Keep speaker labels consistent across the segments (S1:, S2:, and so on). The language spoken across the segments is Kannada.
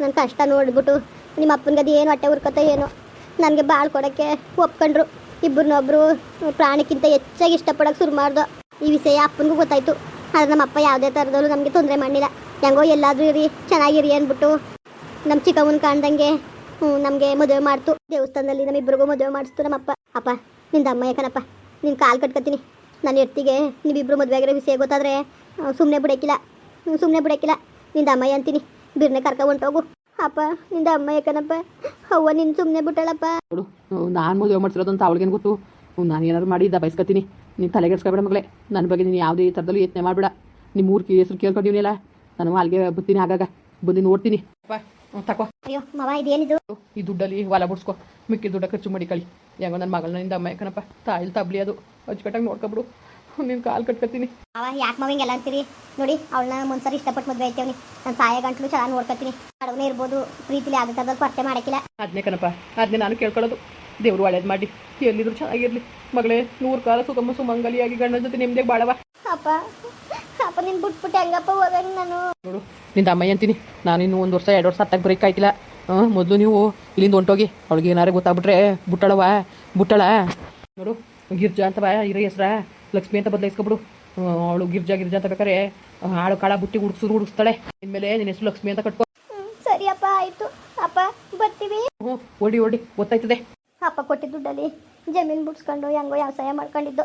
S1: ನನ್ನ ಕಷ್ಟ ನೋಡ್ಬಿಟ್ಟು ನಿಮ್ಮ ಅಪ್ಪನಿಗೆ ಅದು ಏನು, ಹೊಟ್ಟೆ ಉರ್ಕೊತ ಏನು. ನನಗೆ ಬಾಳ್ ಕೊಡೋಕ್ಕೆ ಒಪ್ಕೊಂಡ್ರು. ಇಬ್ಬರನ್ನೊಬ್ರು ಪ್ರಾಣಕ್ಕಿಂತ ಹೆಚ್ಚಾಗಿ ಇಷ್ಟಪಡೋಕೆ ಶುರು ಮಾಡ್ದು. ಈ ವಿಷಯ ಅಪ್ಪನಿಗೂ ಗೊತ್ತಾಯ್ತು. ಆದ್ರೆ ನಮ್ಮ ಅಪ್ಪ ಯಾವುದೇ ಥರದಲ್ಲೂ ನಮಗೆ ತೊಂದರೆ ಮಾಡಿಲ್ಲ ಹೆಂಗೋ ಎಲ್ಲಾದರೂ ಇರಿ, ಚೆನ್ನಾಗಿರಿ ಅಂದ್ಬಿಟ್ಟು ನಮ್ಮ ಚಿಕ್ಕಮ್ಮನ ಕಾಣ್ದಂಗೆ ನಮಗೆ ಮದುವೆ ಮಾಡ್ತು. ದೇವಸ್ಥಾನದಲ್ಲಿ ನಮ್ಮಿಬ್ಬರಿಗೂ ಮದುವೆ ಮಾಡಿಸ್ತು ನಮ್ಮ ಅಪ್ಪ ಅಪ್ಪ ನಿಂದ ಅಮ್ಮ ಯಾಕನಪ್ಪ ನಿನ್ನ ಕಾಲು ಕಟ್ಕೊತೀನಿ ನನ್ನ ಎತ್ತಿಗೆ ನೀವಿಬ್ಬರು ಮದುವೆ ಆಗಿರೋ ವಿಷಯ ಗೊತ್ತಾದ್ರೆ ಸುಮ್ಮನೆ ಬಿಡೋಕ್ಕಿಲ್ಲ ಸುಮ್ಮನೆ ಬಿಡೋಕ್ಕಿಲ್ಲ ನಿಂದ ಅಮ್ಮಯ್ಯ ಅಂತೀನಿ. ಬಿರ್ನೆ ಕರ್ಕ ಹೊಂಟೋಗು ಅಪ್ಪ ನಿಂದ ಅಮ್ಮ ಯಾಕನಪ್ಪ? ಅವ್ವ ನಿನ್ ಸುಮ್ನೆ ಬಿಟ್ಟಳಪ್ಪ.
S2: ನೋಡು ನಾನು ಮದುವೆ ಮಾಡ್ತಿರೋದಂತ ಅವಳಿಗೇನು ಗೊತ್ತು? ನಾನು ಏನಾದ್ರು ಮಾಡಿ ದಬಾಯಿಸ್ಕೊತೀನಿ ನೀನು ತಲೆಗೆಡ್ಸ್ಕೊಬೇಡ ಮಗಳೇ. ನನ್ನ ಬಗ್ಗೆ ನೀನು ಯಾವುದೇ ಥರದಲ್ಲೂ ಯತ್ನೆ ಮಾಡಬೇಡ. ನಿಮ್ಮ ಊರು ಹೆಸರು ಹೆಸ್ರು ಕೇಳ್ಕೊಂಡಿವ್ನಿಲ್ಲ ನಾನು ಅಲ್ಲಿಗೆ ಬರ್ತೀನಿ ಆಗಾಗ ಬಂದು ನೋಡ್ತೀನಿ. ತಕೋ.
S1: ಅಯ್ಯೋ ಮವ ಇದೇನಿದು?
S2: ಈ ದುಡ್ಡಲ್ಲಿ ಹೊಲ ಬಿಡ್ಸ್ಕೊ. ಮಿಕ್ಕಿ ದುಡ್ಡ ಖರ್ಚು ಮಾಡಿ ಕಳಿ. ಹೆಂಗೋ ನನ್ನ ಮಗಳನ್ನ ನಿಂದ ಅಮ್ಮ ಯಾಕನಪ್ಪ? ತಾಯಿಲ್ ತಬ್ಲಿ ಅದು. ಅಚ್ಚುಕಟ್ಟಾಗಿ ನೋಡ್ಕೊಬಿಡು. ನೀನು ಕಾಲು ಕಟ್ಕೊತೀನಿ.
S1: ಅವ ಯಾಕೆ ಮಾವ ಎಲ್ಲ ಅಂತೀರಿ? ನೋಡಿ ಅವಳನ್ನ ಮುಂದ್ಸರಿ ಇಷ್ಟಪಟ್ಟು ಮದುವೆ ಐತೇವ್ನಿ ನನ್ನ ಸಾಯ ಗಂಟ್ಲು ಚೆನ್ನಾಗಿ ನೋಡ್ಕೊತೀನಿ. ಅಡವನೇ ಇರ್ಬೋದು ಪ್ರೀತಿಲಿ ಆದ ಥರದಲ್ಲಿ ಪರಿಚಯ ಮಾಡಕ್ಕಿಲ್ಲ
S2: ಅದನ್ನೇ ಕಣಪ್ಪ ಅದನ್ನೇ ನಾನು ಕೇಳ್ಕೊಳ್ಳೋದು. ದೇವ್ರು ಒಳ್ಳೇದು ಮಾಡಿ. ಎಲ್ಲಿದ್ರು ಚೆನ್ನಾಗಿರ್ಲಿ. ಮಗಳೇ ನೂರು ಕಾಲ ಸುಗಮ ಸುಮಂಗಲಿಯಾಗಿ ಗಂಡನ ಜೊತೆ ನಿಮ್ದೇ ಬಾಳವ
S1: ಅಪ್ಪ ಅಪ್ಪ ನಿನ್ ಬಿಟ್ಬಿಟ್ಟು ಹೆಂಗಪ್ಪ ಹೋಗಂಗ್ ನಾನು?
S2: ನೋಡು ನಿಂದ ಅಮ್ಮಯ್ಯ ಅಂತೀನಿ. ನಾನು ಇನ್ನೂ ಒಂದು ವರ್ಷ ಎರಡು ವರ್ಷ ಹತ್ತಾಗ ಬ್ರೇಕ್ ಆಯ್ತಿಲ್ಲ. ಹಾಂ ಮೊದಲು ನೀವು ಇಲ್ಲಿಂದ ಹೊಂಟೋಗಿ ಅವಳಿಗೆ ಏನಾರು ಗೊತ್ತಾಗ್ಬಿಟ್ರೆ ಬುಟ್ಟಳವ ಬುಟ್ಟಳ. ನೋಡು ಗಿರ್ಜಾ ಅಂತ ಬಾ ಇರೋ ಹೆಸ್ರ ಲಕ್ಷ್ಮಿ ಅಂತ ಬದಲಾಯಿಸ್ಕೊಬಿಡು. ಅವಳು ಗಿರ್ಜಾ ಗಿರ್ಜಾ ಅಂತ ಬೇಕಾರೆ ಆಳು ಕಾಳ ಬುಟ್ಟಿ ಹುಡುಕ್ಸಿದ್ರು ಹುಡುಕ್ಸ್ತಾಳೆ ಇನ್ಮೇಲೆ ನಿನ್ನ ಹೆಸರು ಲಕ್ಷ್ಮಿ ಅಂತ ಕಟ್ಕೊ.
S1: ಸರಿಯಪ್ಪ ಸರಿ ಅಪ್ಪ ಆಯ್ತು. ಅಪ್ಪ ಬರ್ತೀವಿ?
S2: ಹ್ಞೂ ಓಡಿ ಓಡಿ ಗೊತ್ತಾಯ್ತದೆ.
S1: ಅಪ್ಪ ಕೊಟ್ಟಿದ್ದ ದುಡ್ಡಲ್ಲಿ ಜಮೀನು ಬಿಡ್ಸ್ಕೊಂಡು ಹೆಂಗೋ ವ್ಯವಸಾಯ ಮಾಡ್ಕೊಂಡಿದ್ದು.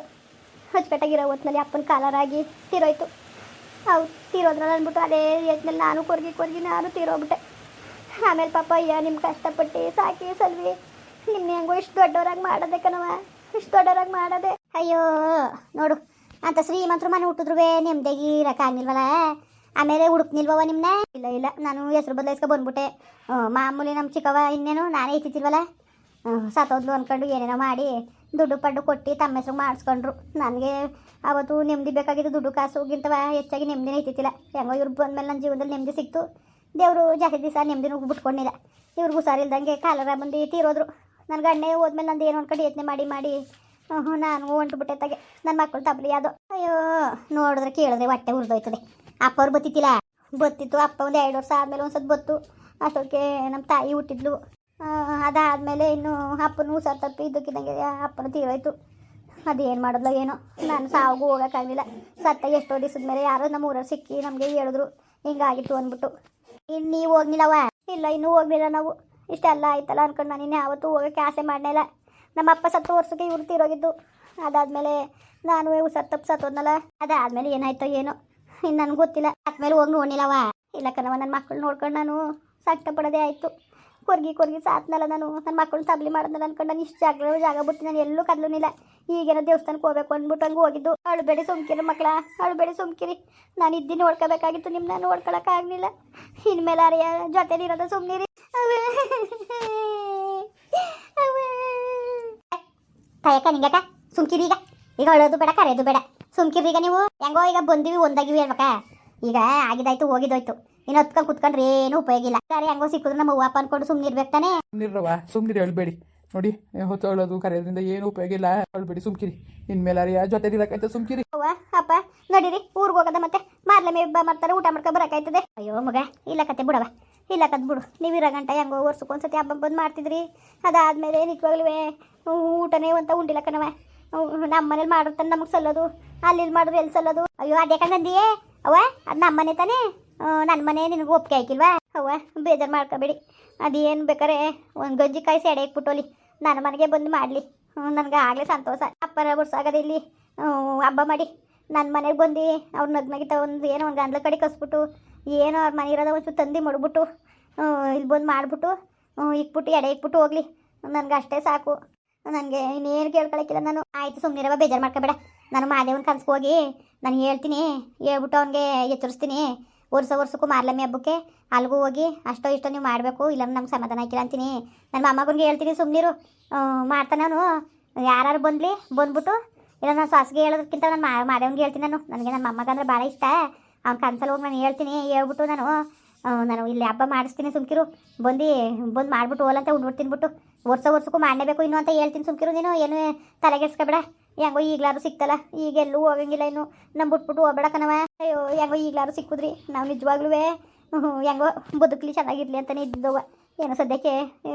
S1: ಅಚ್ಚುಕಟ್ಟಾಗಿರೋ ಹೊತ್ತಿನಲ್ಲಿ ಅಪ್ಪನ ಕಾಲರಾಗಿ ತೀರೋಯ್ತು. ಹೌದು ತೀರೋದ್ರಲ್ಲಿ ಅಂದ್ಬಿಟ್ಟು ಅದೇ ಯಜ್ಞಲ್ಲಿ ನಾನು ಕೊರ್ಗಿ ಕೊರ್ಗಿ ನಾನು ತೀರೋಗ್ಬಿಟ್ಟೆ. ಆಮೇಲೆ ಪಾಪ ಅಯ್ಯ ನಿಮ್ಮ ಕಷ್ಟಪಟ್ಟು ಸಾಕಿ ಸಲ್ವಿ. ನಿನ್ನ ಹೆಂಗೋ ಇಷ್ಟು ದೊಡ್ಡವರಾಗಿ ಮಾಡೋದೆ ಕಣವ ಇಷ್ಟು ದೊಡ್ಡವರಾಗಿ ಮಾಡೋದೆ. ಅಯ್ಯೋ, ನೋಡು, ಅಂತ ಶ್ರೀಮಂತರು ಮನೆ ಹುಟ್ಟಿದ್ರು ನೆಮ್ಮದಿಯಾಗಿ ಇರೋಕ್ಕಾಗಿಲ್ವಲ್ಲ ಆಮೇಲೆ ಹುಡುಕ್ನಿಲ್ವವ ನಿಮ್ಮನ್ನ ಇಲ್ಲ ಇಲ್ಲ, ನಾನು ಹೆಸರು ಬದಲಾಯಿಸ್ಕೊ ಬಂದ್ಬಿಟ್ಟೆ. ಮಾಮೂಲಿ ನಮ್ಮ ಚಿಕ್ಕವ ಇನ್ನೇನು, ನಾನೇ ಇತ್ತಿತ್ತಿಲ್ವಲ್ಲ ಸತ್ತೋದ್ಲು ಅಂದ್ಕೊಂಡು ಏನೇನೋ ಮಾಡಿ ದುಡ್ಡು ಪಡ್ಡು ಕೊಟ್ಟು ತಮ್ಮ ಹೆಸ್ರು ಮಾಡಿಸ್ಕೊಂಡ್ರು. ನನಗೆ ಅವತ್ತು ನೆಮ್ಮದಿ ಬೇಕಾಗಿದ್ದು ದುಡ್ಡು ಕಾಸುಗಿಂತವ ಹೆಚ್ಚಾಗಿ ನೆಮ್ಮದಿನೇ ಐತಿತ್ತಿಲ್ಲ ಹೆಂಗೋ ಇವ್ರು ಬಂದ್ಮೇಲೆ ನನ್ನ ಜೀವನದಲ್ಲಿ ನೆಮ್ಮದಿ ಸಿಕ್ತು. ದೇವರು ಜಾಸ್ತಿ ದಿವಸ ನೆಮ್ಮದಿನೂ ಬಿಟ್ಕೊಂಡಿಲ್ಲ. ಇವ್ರಿಗೂ ಹುಷಾರಿಲ್ದಂಗೆ ಕಾಲರ ಬಂದು ತೀರೋದ್ರು. ನನ್ನ ಗಂಡನೇ ಹೋದ್ಮೇಲೆ ನಂದು ಏನು ಅನ್ಕೊಂಡು ಯತ್ನೆ ಮಾಡಿ ಮಾಡಿ ಹ್ಞೂ ನಾನು ಹೊಂಟು ತಗೆ ನನ್ನ ಮಕ್ಕಳು ತಬ್ಲಿ ಅದು. ಅಯ್ಯೋ, ನೋಡಿದ್ರೆ ಕೇಳಿದ್ರೆ ಹೊಟ್ಟೆ ಉರಿದೋಯ್ತದೆ. ಅಪ್ಪ ಅವ್ರು ಬತ್ತಿತ್ತಿಲ್ಲ? ಬತ್ತಿತ್ತು. ಅಪ್ಪ ಒಂದು ಎರಡು ವರ್ಷ ಆದಮೇಲೆ ಒಂದು ಸತಿ ಬತ್ತು. ಅಷ್ಟೊತ್ತಿಗೆ ನಮ್ಮ ತಾಯಿ ಹುಟ್ಟಿದ್ಲು. ಅದಾದಮೇಲೆ ಇನ್ನು ಅಪ್ಪನ ಹುಷಾರು ತಪ್ಪಿ ಇದ್ದಕ್ಕಿದ್ದಂಗೆ ಅಪ್ಪನ ತೀರೋಯ್ತು. ಅದೇನು ಮಾಡಿದ್ಲು ಏನೋ. ನಾನು ಸಾವಿಗೂ ಹೋಗೋಕ್ಕಾಗಲಿಲ್ಲ. ಸತ್ತ ಎಷ್ಟೋ ದಿವಸದ ಮೇಲೆ ಯಾರೋ ನಮ್ಮ ಊರಲ್ಲಿ ಸಿಕ್ಕಿ ನಮಗೆ ಹೇಳಿದ್ರು. ಹಿಂಗಾಗಿತ್ತು ಅಂದ್ಬಿಟ್ಟು. ಇನ್ನು ನೀವು ಹೋಗ್ಲಿಲ್ಲವ ಇಲ್ಲ, ಇನ್ನೂ ಹೋಗ್ಲಿಲ್ಲ ನಾವು. ಇಷ್ಟೆಲ್ಲ ಆಯ್ತಲ್ಲ ಅನ್ಕೊಂಡು ನಾನು ಇನ್ನು ಯಾವತ್ತೂ ಹೋಗೋಕ್ಕೆ ಆಸೆ ಮಾಡಲಿಲ್ಲ ನಮ್ಮ ಅಪ್ಪ ಸತ್ತು ವರ್ಷಕ್ಕೆ ಇವ್ರು ತೀರೋಗಿದ್ದು. ಅದಾದಮೇಲೆ ನಾನು ಇವು ಸತ್ತಪ್ಪ ಸತ್ತೋದ್ನಲ್ಲ ಅದಾದಮೇಲೆ ಏನಾಯ್ತೋ ಏನೋ. ಇನ್ನು ನನಗೆ ಗೊತ್ತಿಲ್ಲ. ಆದ್ಮೇಲೆ ಹೋಗಿ ನೋಡಿಲ್ಲವ ಇಲ್ಲ ಕಣವ ನನ್ನ ಮಕ್ಕಳು ನೋಡ್ಕೊಂಡು ನಾನು ಸಾಕ್ತ ಪಡೋದೇ ಆಯಿತು. ಕೊರ್ಗಿ ಕೊರ್ಗಿ ಸಾತ್ನಲ್ಲ ನಾನು. ನನ್ನ ಮಕ್ಕಳು ತಬ್ಲಿ ಮಾಡಿದ್ನಲ್ಲ ಅನ್ಕೊಂಡು ನಾನು ಇಷ್ಟು ಜಾಗ ಜಾಗ ಬಿಟ್ಟು ನಾನು ಎಲ್ಲೂ ಕದ್ಲೂನಿಲ್ಲ ಈಗೇನೋ ದೇವಸ್ಥಾನಕ್ಕೆ ಹೋಗ್ಬೇಕು ಅಂದ್ಬಿಟ್ಟು ಹಂಗೆ ಹೋಗಿದ್ದು. ಅಳುಬೇಡಿ ಸುಮ್ಕಿರಿ ಮಕ್ಕಳ ಅಳುಬೇಡಿ ಸುಮ್ಕಿರಿ. ನಾನು ಇದ್ದೀನಿ ನೋಡ್ಕೋಬೇಕಾಗಿತ್ತು ನಿಮ್ಮನ್ನ ನೋಡ್ಕೊಳಕ್ಕಾಗಲಿಲ್ಲ ಇನ್ಮೇಲೆ ಅರಿಯ ಜೊತೆಲಿರೋದ ಸುಮ್ಮನಿರಿ ಕಾಯಕ ನಿಂಗಕ ಸುಮ್ಕಿರಿ ಈಗ. ಈಗ ಅಳೋದು ಬೇಡ ಕರೆಯೋದು ಬೇಡ. ಸುಮ್ಕಿರಿ ಈಗ ನೀವು. ಹೆಂಗೋ ಈಗ ಬಂದಿವಿ ಒಂದಾಗಿವಿ ಹೇಳ್ಬೇಕ. ಈಗ ಆಗಿದಾಯ್ತು ಹೋಗಿದೋಯ್ತು. ಇನ್ನು ಹೊತ್ಕೊಂಡು ಕುತ್ಕೊಂಡ್ರೆ ಏನು ಉಪಯೋಗ ಇಲ್ಲ. ಸರಿ ಹೆಂಗೋ ಸಿಕ್ಕಿದ್ರೆ ನಮ್ಮ ಅವ್ವ ಅನ್ಕೊಂಡು ಸುಮ್ಮನೆ ಇರ್ಬೇಕು ತಾನೇ?
S2: ಸುಮ್ಮನಿರವ ಸುಮ್ಮನಿರಿ ಹೇಳ್ಬೇಡಿ ನೋಡಿ ಹೊತ್ತು ಹೇಳೋದು ಕರೆಯೋದ್ರಿಂದ ಏನು ಉಪಯೋಗ ಇಲ್ಲ. ಹೇಳ್ಬೇಡಿ ಸುಮ್ಕಿರಿ. ಇನ್ಮೇಲೆ ಅರಿಯ ಜೊತೆ ಇರಕ್ಕಂತ ಸುಮ್ಕಿರಿ.
S1: ಅವ್ವ ಅಪ್ಪ ನಡೀರಿ. ಊರಿಗೆ ಹೋಗದ ಮತ್ತೆ. ಮಾರ್ಲೆ ಮೇಬ್ಬ ಮಾಡ್ತಾರೆ ಊಟ ಮಾಡ್ಕೊಂಡು ಬರಕಾಯ್ತದೆ ಅಯ್ಯೋ ಮಗ ಇಲ್ಲ ಕತೆ ಬಿಡವ ಇಲ್ಲ ಕದ್ಬಿಡು ನೀವು ಇರೋ ಗಂಟ ಹೆಂಗೋ ಸತಿ ಹಬ್ಬ ಬಂದು ಮಾಡ್ತಿದ್ರಿ. ಅದಾದ್ಮೇಲೆ ನಿಜವಾಗ್ಲೂ ಊಟನೇ ಅಂತ ಉಂಡಿಲ್ಲ ಕಣವ ನಮ್ಮ ಮನೇಲಿ ನಮಗೆ ಸಲ್ಲೋದು. ಅಲ್ಲಿ ಇಲ್ಲಿ ಮಾಡಿದ್ರೆ ಎಲ್ಲಿ ಸಲ್ಲೋದು? ಅಯ್ಯೋ ಅದ್ಯಾಕಂದಿಯೇ ಅವ್ವ, ಅದು ನಮ್ಮ ಮನೆ ತಾನೇ? ನನ್ನ ಮನೆ ನಿನಗೆ ಒಪ್ಪಿಗೆ ಹಾಕಿಲ್ವಾ? ಅವ್ವ, ಬೇಜಾರು ಮಾಡ್ಕೋಬೇಡಿ. ಅದೇನು ಬೇಕಾರೆ ಒಂದು ಗಂಜಿ ಕಾಯಿ ಎಡೆ ಇಟ್ಬಿಟ್ಟೋಲಿ ನನ್ನ ಮನೆಗೆ ಬಂದು ಮಾಡಲಿ. ನನಗೆ ಆಗಲೇ ಸಂತೋಷ. ಅಪ್ಪರ ಬರ್ಸಾಗದ ಇಲ್ಲಿ. ಹಬ್ಬ ಮಾಡಿ. ನನ್ನ ಮನೆಗೆ ಬಂದು, ಅವ್ರ ನಗ್ನಗಿತ ಒಂದು ಏನೋ ಒಂದು ಗಂಡ್ಲ ಕಡೆ ಕಸ್ಬಿಟ್ಟು, ಏನೋ ಅವ್ರ ಮನೆ ಇರೋದ ಒಂಚೂರು ತಂದು ಮಡ್ಬಿಟ್ಟು ಇಲ್ಲಿ ಬಂದು ಮಾಡಿಬಿಟ್ಟು ಇಕ್ಬಿಟ್ಟು, ಎಡೆ ಇಕ್ಬಿಟ್ಟು ಹೋಗ್ಲಿ. ನನಗೆ ಅಷ್ಟೇ ಸಾಕು. ನನಗೆ ಇನ್ನೇನು ಕೇಳ್ಕೊಳಕ್ಕಿಲ್ಲ ನಾನು. ಆಯ್ತು ಸುಮ್ಮನಿರವ ಬೇಜಾರು ಮಾಡ್ಕೋಬೇಡ. ನಾನು ಮಾದೇವನ ಕನ್ಸ್ಗೆ ಹೋಗಿ, ನಾನು ಹೇಳ್ತೀನಿ, ಹೇಳ್ಬಿಟ್ಟು ಅವನಿಗೆ ಎಚ್ಚರಿಸ್ತೀನಿ. ವರ್ಷ ವರ್ಷಕ್ಕೂ ಮಾರ್ಲಮ್ಮಿ ಹಬ್ಬಕ್ಕೆ ಅಲ್ಲಿಗೂ ಹೋಗಿ, ಅಷ್ಟೋ ಇಷ್ಟೋ ನೀವು ಮಾಡಬೇಕು ಇಲ್ಲ ನಮ್ಗೆ ಸಮಾಧಾನ ಹಾಕಿಲ್ಲ ಅಂತೀನಿ. ನನ್ನ ಮೊಮ್ಮಗನಿಗೆ ಹೇಳ್ತೀನಿ ಸುಮ್ಮನಿರು ಮಾಡ್ತಾನವನು ಯಾರು ಬಂದ್ಲಿ, ಬಂದ್ಬಿಟ್ಟು ಇಲ್ಲ, ನಾನು ಸಾಸಿಗೆ ಹೇಳೋದಕ್ಕಿಂತ ನಾನು ಮಾದೇವನ್ಗೆ ಹೇಳ್ತೀನಿ ನಾನು. ನನಗೆ ನನ್ನ ಮೊಮ್ಮಗ ಅಂದ್ರೆ ಭಾಳ ಇಷ್ಟ. ಅವ್ನ ಕನ್ಸಲ್ಲಿ ಹೋಗಿ ನಾನು ಹೇಳ್ತೀನಿ ಹೇಳ್ಬಿಟ್ಟು ನಾನು ನಾನು ಇಲ್ಲಿ ಹಬ್ಬ ಮಾಡಿಸ್ತೀನಿ ಸುಮ್ಕಿರು. ಬಂದು ಬಂದು ಮಾಡ್ಬಿಟ್ಟು ಹೋಲಂತ ಉಂಡ್ಬಿಟ್ಟು ತಿನ್ಬಿಟ್ಟು. ವರ್ಷ ವರ್ಷಕ್ಕೂ ಮಾಡಲೇಬೇಕು ಇನ್ನು ಅಂತ ಹೇಳ್ತೀನಿ ಸುಮ್ಕಿರು ನೀನು. ಏನು, ತಲೆಗೆಡ್ಸ್ಕೊಬೇಡ. ಹೆಂಗೋ ಈಗ್ಲಾರು ಸಿಕ್ತಲ್ಲ ಈಗ ಎಲ್ಲೂ ಹೋಗಂಗಿಲ್ಲ ಇನ್ನು. ನಮ್ಮ ಬಿಟ್ಬಿಟ್ಟು ಹೋಗ್ಬೇಡ ಅಯ್ಯೋ, ಹೆಂಗೋ ಈಗ್ಲಾರು ಸಿಕ್ಕುದ್ರಿ. ನಾವು ನಿಜವಾಗ್ಲೂ ಹೆಂಗೋ ಬದುಕಲಿ ಚೆನ್ನಾಗಿರ್ಲಿ ಅಂತಲೇ ಇದ್ದವ ಏನೋ ಸದ್ಯಕ್ಕೆ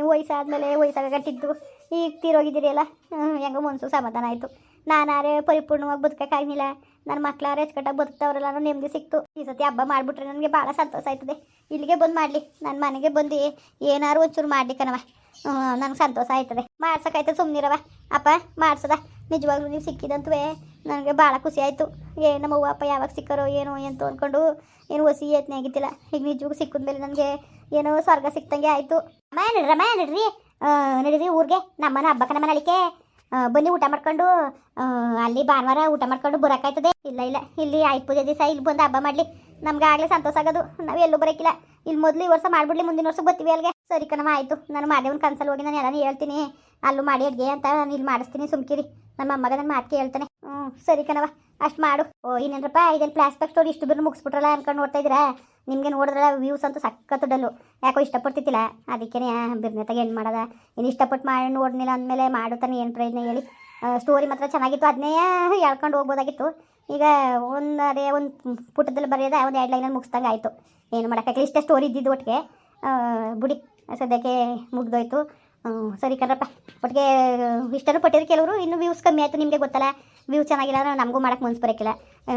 S1: ವಯಸ್ಸಾದ್ಮೇಲೆ ವಯಸ್ಸಾಗಟ್ಟಿದ್ದು ಈಗ ತೀರೋಗಿದ್ದೀರಿ ಅಲ್ಲ. ಹೆಂಗೋ ಮನಸ್ಸು ಸಮಾಧಾನ ಆಯಿತು. ನಾನಾರೇ ಪರಿಪೂರ್ಣವಾಗಿ ಬದುಕೋಕ್ಕಾಗಿಲ್ಲ ನನ್ನ ಮಕ್ಕಳಾರೆ ಹೆಚ್ಚುಕಟ್ಟಾಗಿ ಬದುಕ್ತವ್ರಲ್ಲ, ಅನ್ನೋ ನೆಮ್ಮದಿ ಸಿಕ್ತು. ಈ ಸತಿ ಹಬ್ಬ ಮಾಡಿಬಿಟ್ರೆ ನನಗೆ ಭಾಳ ಸಂತೋಷ ಆಯ್ತದೆ. ಇಲ್ಲಿಗೆ ಬಂದು ಮಾಡಲಿ. ನನ್ನ ಮನೆಗೆ ಬಂದು. ಏನಾದ್ರು ಒಂಚೂರು ಮಾಡಲಿ ಕಣವ ನನಗೆ ಸಂತೋಷ ಆಯ್ತದೆ. ಮಾಡ್ಸೋಕ್ಕಾಯ್ತದೆ ಸುಮ್ಮನಿರವ ಅಪ್ಪ, ಮಾಡ್ಸದ. ನಿಜವಾಗ್ಲೂ ನೀವು ಸಿಕ್ಕಿದಂತೂ ನನಗೆ ಭಾಳ ಖುಷಿ ಆಯಿತು. ಏ ನಮ್ಮ ಅವ್ವ ಅಪ್ಪ ಯಾವಾಗ ಸಿಕ್ಕರೋ ಏನೋ ಅಂತ ಅಂದ್ಕೊಂಡು ಏನು ಹೊಸಿ ಯತ್ನ ಆಗಿತ್ತಿಲ್ಲ ಈಗ ಸಿಕ್ಕಿದ ಮೇಲೆ ನನಗೆ ಏನೋ ಸ್ವರ್ಗ ಸಿಕ್ತಂಗೆ ಆಯಿತು. ಅಮ್ಮ ನಡ್ರಮ್ಮ ನಡ್ರಿ. ನಡೀರಿ ಊರಿಗೆ. ನಮ್ಮನ ಹಬ್ಬಕ್ಕೆ ನಮ್ಮ ನಳಿಕೆ. ಬನ್ನಿ ಊಟ ಮಾಡ್ಕೊಂಡು ಅಲ್ಲಿ ಭಾನುವಾರ ಊಟ ಮಾಡ್ಕೊಂಡು ಬರೋಕ್ಕಾಯ್ತದೆ ಇಲ್ಲ ಇಲ್ಲ, ಇಲ್ಲಿ ಆಯ್ತು ಪೂಜೆ ದಿವಸ ಇಲ್ಲಿ ಬಂದು ಹಬ್ಬ ಮಾಡಲಿ. ನಮ್ಗೆ ಆಗಲೇ ಸಂತೋಷ ಆಗೋದು. ನಾವು ಎಲ್ಲೂ ಬರೋಕ್ಕಿಲ್ಲ ಇಲ್ಲಿ ಮೊದಲು ಈ ವರ್ಷ ಮಾಡಿಬಿಡ್ಲಿ, ಮುಂದಿನ ವರ್ಷ ಬರ್ತೀವಿ ಅಲ್ಲಿಗೆ ಸರಿ ಕಣವ ಆಯಿತು. ನಾನು ಮಾದೇವನ ಕನ್ಸಲ್ಲಿ ಹೋಗಿ ನಾನು ಎಲ್ಲಾನು ಹೇಳ್ತೀನಿ. ಅಲ್ಲೂ ಮಾಡಿ ಅಡುಗೆ ಅಂತ ನಾನು ಇಲ್ಲಿ ಮಾಡಿಸ್ತೀನಿ, ಸುಮ್ಕಿರಿ. ನಮ್ಮ ಅಮ್ಮಗ ನನ್ನ ಮಾತು ಕೇಳ್ತಾನೆ. ಹ್ಞೂ, ಸರಿ ಕಣವ ಅಷ್ಟು ಮಾಡು. ಓ ಇನ್ನೇನಪ್ಪ ಇದೇನು ಫ್ಲಾಶ್ ಸ್ಟೋರಿ ಇಷ್ಟು ಬಿರು ಮುಗಿಸ್ಬಿಟ್ರಲ್ಲ ಅನ್ಕೊಂಡು ನೋಡ್ತಾ ಇದ್ದೀರಾ? ನಿಮಗೆ ನೋಡಿದ್ರೆ ವ್ಯೂಸ್ ಅಂತೂ ಸಖತ್ತು ಡಲ್ಲು. ಯಾಕೋ ಇಷ್ಟಪಡ್ತಿತ್ತಿಲ್ಲ ಅದಕ್ಕೇ ಬಿರ್ನೆ ತಗ ಏನು ಮಾಡೋದ. ಇನ್ನು ಇಷ್ಟಪಟ್ಟು ಮಾಡಿ ನೋಡ್ನಿಲ್ಲ ಅಂದಮೇಲೆ ಮಾಡುತ್ತಾನೆ ಏನು ಪ್ರಯತ್ನ ಹೇಳಿ. ಸ್ಟೋರಿ ಮಾತ್ರ ಚೆನ್ನಾಗಿತ್ತು. ಅದನ್ನೇ ಹೇಳ್ಕೊಂಡು ಹೋಗ್ಬೋದಾಗಿತ್ತು. ಈಗ ಒಂದು, ಅದೇ ಒಂದು ಪುಟದಲ್ಲಿ ಬರೆಯೋದ, ಒಂದು ಎರಡು ಲೈನಲ್ಲಿ ಮುಗಿಸ್ದಂಗೆ ಆಯಿತು. ಏನು ಮಾಡೋಕ್ಕಾಗಲಿ ಇಷ್ಟೇ ಸ್ಟೋರಿ ಇದ್ದಿದ್ದು ಒಟ್ಟಿಗೆ. ಬುಡಿ ಸದ್ಯಕ್ಕೆ ಮುಗ್ದೋಯ್ತು. ಸರಿ ಕಣ್ರಪ್ಪ ಒಟ್ಟಿಗೆ ಇಷ್ಟನ್ನು ಪಟ್ಟಿದ್ರು ಕೆಲವರು, ಇನ್ನು ವ್ಯೂಸ್ ಕಮ್ಮಿ ಆಯಿತು. ನಿಮಗೆ ಗೊತ್ತಲ್ಲ ವ್ಯೂ ಚೆನ್ನಾಗಿಲ್ಲ ಅಂದ್ರೆ ನಮಗೂ ಮಾಡಕ್ಕೆ ಮನ್ಸು ಬರೋಕ್ಕಿಲ್ಲ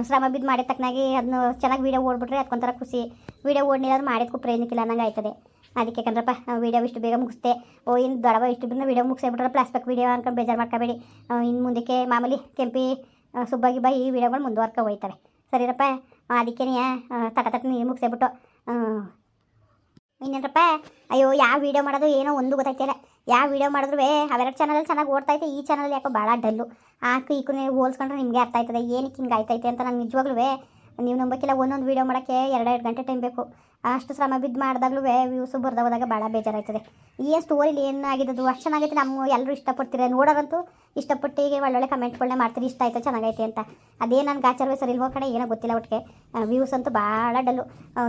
S1: ಶ್ರಮ ಬಿದ್ದು ಮಾಡಿದ ತಕ್ಕನಾಗಿ ಅದನ್ನು ಚೆನ್ನಾಗಿ ವೀಡಿಯೋ ಓಡ್ಬಿಟ್ರೆ ಅದಕ್ಕೊಂಥರ ಖುಷಿ. ವೀಡಿಯೋ ಓಡ್ನಿಲ್ಲ ಅಂದ್ರೆ ಮಾಡಿದ್ಕೂ ಪ್ರಯೋಜನಕ್ಕಿಲ್ಲ ಅನ್ನಂಗೆ ಆಯ್ತದೆ. ಅದಕ್ಕೆ ಕಣ್ರಪ್ಪ ವೀಡಿಯೋ ಇಷ್ಟು ಬೇಗ ಮುಗಿಸ್ದೆ. ಓ, ಇನ್ನು ದೊಡವ ಇಷ್ಟು ಬಿಟ್ಟು ವೀಡಿಯೋ ಮುಗಿಸ್ಬಿಟ್ರೆ ಪ್ಲಾಸ್ಟಿಕ್ ವೀಡಿಯೋ ಅನ್ಕೊಂಡು ಬೇಜಾರು ಮಾಡ್ಕೋಬೇಡಿ. ಇನ್ನು ಮುಂದಕ್ಕೆ ಮಾಮೂಲಿ ಕೆಂಪಿ ಸುಬ್ಬಾಗಿ ಬಾ ಈ ವೀಡಿಯೋಗಳು ಮುಂದುವರ್ಕೋ ಹೋಯ್ತವೆ. ಸರಿರಪ್ಪ ಅದಕ್ಕೆ ತಟ ತಟ ನೀರು ಮುಗಿಸ್ಬಿಟ್ಟು ಇನ್ನೇನಪ್ಪ? ಅಯ್ಯೋ, ಯಾವ ವೀಡಿಯೋ ಮಾಡೋದು ಏನೋ ಒಂದು ಗೊತ್ತಾಯ್ತಿಲ್ಲ. ಯಾವ ವೀಡಿಯೋ ಮಾಡಿದ್ರು ಅವೆರಡು ಚಾನಲಲ್ಲಿ ಚೆನ್ನಾಗಿ ಓಡ್ತೈತೆ ಈ ಚಾನಲ್ ಯಾಕೋ ಭಾಳ ಡಲ್ಲು. ಆಕು ಈಕು ಹೋಲ್ಸ್ಕೊಂಡ್ರೆ ನಿಮಗೆ ಅರ್ಥ ಆಯ್ತದೆ. ಏನಕ್ಕೆ ಹಿಂಗೆ ಆಯ್ತೈತೆ ಅಂತ ನಾನು ನಿಜವಾಗ್ಲೂ ನೀವು ನಂಬಕ್ಕಿಲ್ಲ ಒಂದೊಂದು ವೀಡಿಯೋ ಮಾಡೋಕ್ಕೆ ಎರಡೆರಡು ಗಂಟೆ ಟೈಮ್ ಬೇಕು. ಅಷ್ಟು ಶ್ರಮ ಬಿದ್ದು ಮಾಡಿದಾಗ್ಲೂ ವ್ಯೂಸು ಹೋದಾಗ ಭಾಳ ಬೇಜಾರಾಯ್ತದೆ. ಏನು ಸ್ಟೋರಿಲಿ ಏನಾಗಿದ್ದು ಅಷ್ಟು ಚೆನ್ನಾಗೈತೆ ನಮ್ಮ ಎಲ್ಲರೂ ಇಷ್ಟಪಡ್ತೀರ? ನೋಡೋರಂತೂ ಇಷ್ಟಪಟ್ಟು ಈಗ ಒಳ್ಳೊಳ್ಳೆ ಕಮೆಂಟ್ಗಳನ್ನ ಮಾಡ್ತೀರಿ. ಇಷ್ಟ ಆಯಿತು? ಚೆನ್ನಾಗೈತೆ ಅಂತ. ಅದೇ ನನ್ನ ಆಚಾರವೇ ಸರಿ ಇಲ್ವೋ ಕಡೆ ಏನೋ ಗೊತ್ತಿಲ್ಲ ಒಟ್ಟಿಗೆ ವ್ಯೂಸ್ ಅಂತೂ ಭಾಳ ಡಲ್ಲು.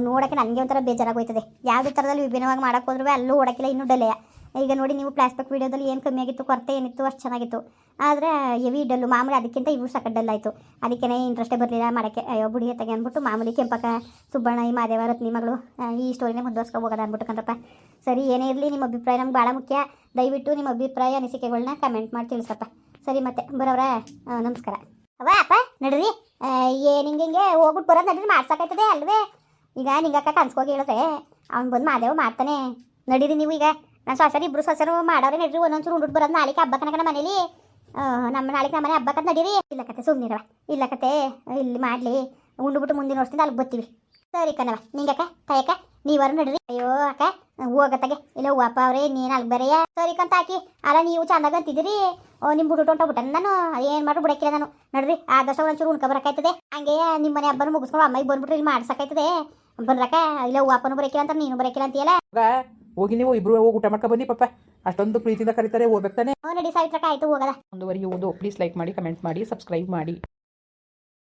S1: ನೋಡೋಕ್ಕೆ ನನಗೆ ಒಂಥರ ಬೇಜಾರಾಗೋಯ್ತದೆ. ಯಾವುದೇ ಥರದಲ್ಲಿ ವಿಭಿನ್ನವಾಗಿ ಮಾಡೋಕ್ಕೆ ಹೋದ್ರೂ ಅಲ್ಲೂ ಓಡೋಕ್ಕಿಲ್ಲ, ಇನ್ನೂ ಡಲ್ಲೆಯ? ಈಗ ನೋಡಿ ನೀವು ಪ್ಲಾಸ್ಟಿಕ್ ವೀಡಿಯೋದಲ್ಲಿ ಏನು ಕಮ್ಮಿ ಆಗಿತ್ತು, ಕೊರತೆ ಏನಿತ್ತು, ಅಷ್ಟು ಚೆನ್ನಾಗಿತ್ತು. ಆದರೆ ಎವಿ ಡಲ್ಲು, ಮಾಮೂಲಿ ಅದಕ್ಕಿಂತ ಇವು ಡಲ್ ಆಯಿತು. ಅದಕ್ಕೇ ಇಂಟ್ರೆಸ್ಟೇ ಬರಲಿಲ್ಲ, ಮಾಡೋಕ್ಕೆ, ಅಯ್ಯೋ ಬುಡಿ ತೆಗೆ ಅಂದ್ಬಿಟ್ಟು ಮಾಮೂಲಿ ಕೆಂಪಕ್ಕ, ಸುಬ್ಬಣ್ಣ, ಈ ಮಾದೇವ, ರತ್ನಿ ಮಗಳು ಈ ಸ್ಟೋರಿನೇ ಮುಂದುವರ್ಸ್ಕೊಬೋದ ಅಂದ್ಬಿಟ್ಟು ಕಂದ್ರಪ್ಪ ಸರಿ, ಏನೇ ಇರಲಿ, ನಿಮ್ಮ ಅಭಿಪ್ರಾಯ ನಮ್ಗೆ ಭಾಳ ಮುಖ್ಯ. ದಯವಿಟ್ಟು ನಿಮ್ಮ ಅಭಿಪ್ರಾಯ ಅನಿಸಿಕೆಗಳನ್ನ ಕಮೆಂಟ್ ಮಾಡಿ ತಿಳಿಸಪ್ಪ ಸರಿ ಮತ್ತೆ, ಬರೋವ್ರ ನಮಸ್ಕಾರ. ಅವ ಅಪ್ಪ, ನಡ್ರಿ. ಏನು ಹಿಂಗೆ ಹಿಂಗೆ ಹೋಗ್ಬಿಟ್ಟು ಬರೋದು ನಡ್ರಿ, ಮಾಡ್ಸೋಕಾಯ್ತದೆ ಅಲ್ವೇ? ಈಗ ನಿಂಗಕ್ಕ ಕನ್ಸ್ಕೋಗಿ ಹೇಳಿದ್ರೆ, ಅವ್ನು ಬಂದು ಮಾದೇವ ಮಾಡ್ತಾನೆ. ನಡೀರಿ ನೀವು ಈಗ. ನಾನು ಸೊಸರು ಇಬ್ರು ಸೊಸರು ಮಾಡೋರೆ ನಡ್ರಿ ಒಂದೊಂಚೂರು ಉಂಡ್ಬಿಟ್ಟು ಬರೋದು ನಾಳೆಗೆ ಹಬ್ಬ ಕನಕ ನಮ್ಮ ಮನೇಲಿ. ನಮ್ಮ ನಾಳೆಗೆ ನಮ್ಮ ಮನೆ ಹಬ್ಬಕ್ಕೆ ನಡೀರಿ. ಇಲ್ಲ ಕತೆ ಸುಮ್ಮನಿರವ ಇಲ್ಲ ಕತೆ ಇಲ್ಲಿ ಮಾಡಲಿ. ಉಂಡ್ಬಿಟ್ಟು ಮುಂದಿನ ವರ್ಷದಿಂದ ಅಲ್ಲಿಗೆ ಬರ್ತೀವಿ ಸರಿ ಕಣವ ನಿಂಗಕ್ಕ, ತಾಯಕ್ಕ, ನೀವಾರು ನಡ್ರಿ. ಅಯ್ಯೋ ಅಕ್ಕ, ಹೋಗತ್ತಾಗೆ. ಇಲ್ಲ ಹೂವಪ್ಪ ಅವ್ರೆ, ನೀನು ಅಲ್ಲಿ ಬರೆಯ ಸರಿ ಕಂತ ಹಾಕಿ ಅಲ್ಲ ನೀವು ಚಂದಾಗ ಅಂತಿದ್ದೀರಿ? ನಿಮ್ಮ ಬಿಟ್ಟು ಬಿಟ್ಟ ನಾನು. ಏನು ಮಾಡ್ರು ಬಿಡಕ್ಕಿಲ್ಲ ನಾನು. ನಡ್ರಿ ಆದಷ್ಟು ಒಂಚೂರು ಉಣ್ಕ ಬರಕಾಯ್ತದೆ ಹಂಗೆ ನಿಮ್ಮ ಮನೆ ಹಬ್ಬನ ಮುಗಿಸ್ಕೊಂಡು ಅಮ್ಮಗೆ ಬಂದ್ಬಿಟ್ಟು ಇಲ್ಲಿ ಮಾಡ್ಸಕಾಯ್ತದೆ ಬಂದ್ರಕ್ಕ, ಇಲ್ಲ ಹೂವಪ್ಪನೂ ಬರಕಿಲ್ಲ ಅಂತ ನೀನು ಬರಕಿಲ್ಲ ಅಂತೀಯಲ್ಲ.
S2: ಹೋಗಿ ನೀವು ಇಬ್ರು ಹೋಗಿ ಊಟ ಮಾಡ್ಕೊ ಬನ್ನಿ ಪಾಪ ಅಷ್ಟೊಂದು ಪ್ರೀತಿಯಿಂದ ಕರೀತಾರೆ ಹೋಗ್ಬೇಕು ತಾನೆ.
S1: ನಡಿ ಆಯ್ತು ಹೋಗದ.
S2: ಒಂದುವರೆಗೆ ಒಂದು ಪ್ಲೀಸ್ ಲೈಕ್ ಮಾಡಿ ಕಮೆಂಟ್ ಮಾಡಿ ಸಬ್ಸ್ಕ್ರೈಬ್ ಮಾಡಿ.